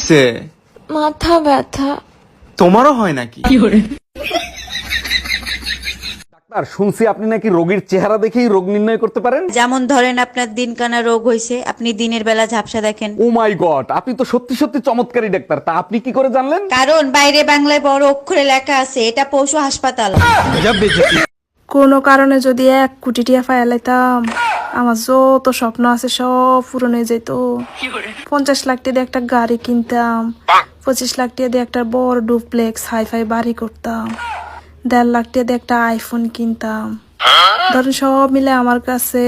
হইছে মাথা ব্যথা। তোমারও হয় নাকি? ডাক্তার শুনছি আপনি নাকি রোগীর চেহারা দেখেই রোগ নির্ণয় করতে পারেন? যেমন ধরেন আপনার দিনকানা রোগ হয়েছে আপনি দিনের বেলা ঝাপসা দেখেন। ও মাই গড আপনি তো সত্যি সত্যি চমৎকারী ডাক্তার তা আপনি কি করে জানলেন? কারণ বাইরে বাংলায় বড় অক্ষরে লেখা আছে এটা পশু হাসপাতাল। কোনো কারণে যদি এক কোটি টিয়া ফাইলাইতাম আমার যত স্বপ্ন আছে সব পূরণ হয়ে যেত পঞ্চাশ লাখ টাকা একটা গাড়ি কিনতাম, পঁচিশ লাখ টাকা দিয়ে একটা বড় ডুপ্লেক্স হাই ফাই বাড়ি করতাম, দেড় লাখ টাকা দিয়ে একটা আইফোন কিনতাম। ধরুন সব মিলে আমার কাছে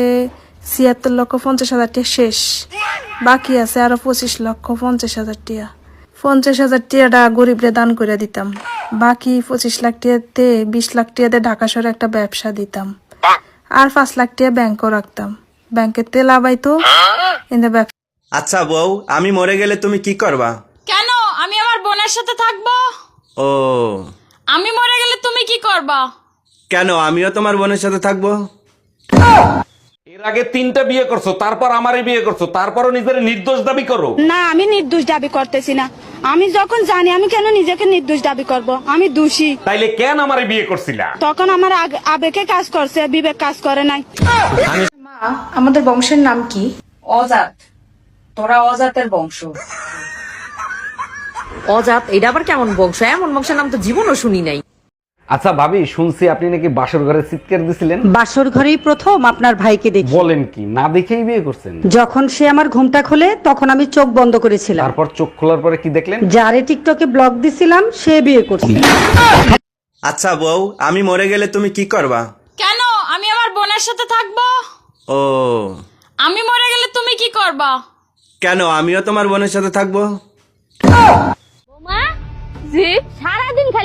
ছিয়াত্তর লক্ষ পঞ্চাশ হাজার টাকা শেষ। বাকি আছে আরও পঁচিশ লক্ষ পঞ্চাশ হাজার টাকা। পঞ্চাশ হাজার টাকাটা গরিবরে দান করে দিতাম। বাকি পঁচিশ লাখ টাকাতে বিশ লাখ টাকাতে ঢাকা শহরে একটা ব্যবসা দিতাম। আর পাঁচ লাখ টাকা ব্যাংকও রাখতাম। ব্যাংকের তেল আবাইতো ব্যবসা আচ্ছা বউ আমি মরে গেলে তুমি কি করবা? কেন? আমি আমার বোনের সাথে থাকব? ও। আমি মরে গেলে তুমি কি করবা? কেন আমিও তোমার বোনের সাথে থাকব? এর আগে তিনটা বিয়ে করছ তারপর আমারই বিয়ে করছ তারপরও নিজের নির্দোষ দাবি করো। না আমি নির্দোষ দাবি করতেছি না। আমি যখন জানি আমি কেন নিজেকে নির্দোষ দাবি করব? আমি দোষী। তাইলে কেন আমারে বিয়ে করছিলা? তখন আমার আগ- আবেগে কাজ করছে বিবেক কাজ করে নাই। আমাদের বংশের নাম কি? অজাত। তোরা অজাতের বংশ। অজাত এটা আবার কেমন বংশ? এমন বংশের নাম তো জীবনও শুনি নাই। আচ্ছা ভাবি শুনছি আপনি নাকি বাসর ঘরে চিৎকার দিছিলেন। বাসর ঘরেই প্রথম আপনার ভাইকে দেখি। বলেন কি না দেখেই বিয়ে করছেন? যখন সে আমার ঘুমটা খোলে তখন আমি চোখ বন্ধ করেছিলাম। তারপর চোখ খোলার পরে কি দেখলেন? যারে টিকটকে ব্লক দিছিলাম সে বিয়ে করছে। আচ্ছা বউ আমি মরে গেলে তুমি কি করবা? কেন? আমি আমার বোনের সাথে থাকব? ও। আমি মরে গেলে তুমি কি করবা? কেন আমিও তোমার বোনের সাথে থাকব?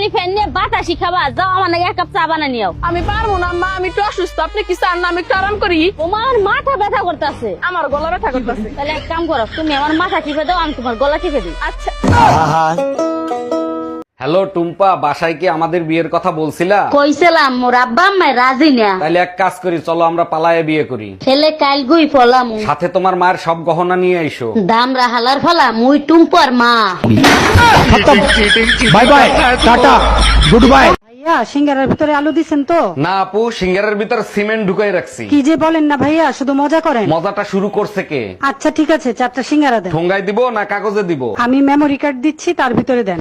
খালি ফ্যান নিয়ে বাতাসি খাবা। যাও আমার নাকি এক কাপ চা বানা নিও আমি পারব না মা আমি একটু অসুস্থ। আপনি কি চান না? আমি একটু আরাম করি। তোমার মাথা ব্যথা করতেছে। আমার গলা ব্যথা করতেছে। তাহলে এক কাম করো তুমি আমার মাথা টিপে দাও আমি তোমার গলা টিপে দিই। আচ্ছা। হ্যালো টুম্পা বাসায় কি আমাদের বিয়ের কথা বলছিলা? কইছিলাম মোর আব্বা আম্মা রাজি না। তাহলে এক কাজ করি চলো আমরা পালায়ে বিয়ে করি। ছেলে কাল গুই ফলাম সাথে তোমার মায়ের সব গহনা নিয়ে আইসো। দাম রাহালার ফলা মুই টুম্পার মা। Bye bye tata good bye ভাইয়া সিঙ্গারার ভিতরে আলু দিছেন তো? না আপু সিঙ্গারের ভিতর সিমেন্ট ঢুকাই রাখছি। কি যে বলেন না ভাইয়া শুধু মজা করেন। মজাটা শুরু করছে কে? আচ্ছা ঠিক আছে চারটা সিঙ্গারা দেন। ঠোঙ্গায় দিব না কাগজে দিব? আমি মেমোরি কার্ড দিচ্ছি তার ভিতরে দেন।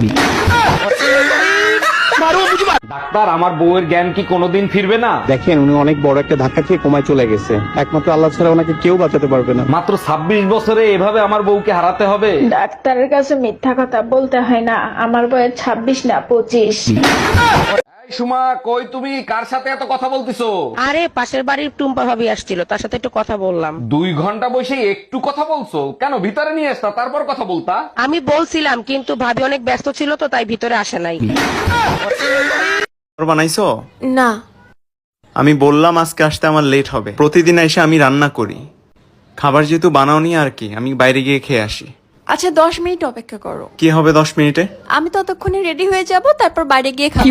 ডাক্তার আমার বউয়ের জ্ঞান কি কোনোদিন ফিরবে না? দেখেন উনি অনেক বড় একটা ধাক্কা খেয়ে কমায় চলে গেছে। একমাত্র আল্লাহ ছাড়া ওনাকে কেউ বাঁচাতে পারবে না। মাত্র ২৬ বছরে এভাবে আমার বউকে হারাতে হবে? ডাক্তারের কাছে মিথ্যা কথা বলতে হয় না। আমার বয়স ছাব্বিশ না পঁচিশ। এই সুমা কই তুমি? কার সাথে এত কথা বলতিছো? আরে পাশের বাড়ির টুম্পা ভাবি আসছিল তার সাথে একটু কথা বললাম। দুই ঘণ্টা বসে একটু কথা বলছো? কেন ভিতরে নিয়ে আসতা তারপর কথা বলতা? আমি বলছিলাম কিন্তু ভাবি অনেক ব্যস্ত ছিল তো তাই ভিতরে আসে নাই। বানাইছো? না। আমি বললাম আজকে আসতে আমার লেট হবে। প্রতিদিন এসে আমি রান্না করি। খাবার যেহেতু বানাওনি আর কি আমি বাইরে গিয়ে খেয়ে আসি। আচ্ছা দশ মিনিট অপেক্ষা করো। কি হবে দশ মিনিটে? আমি ততক্ষণে রেডি হয়ে যাব তারপর বাইরে গিয়ে খাব।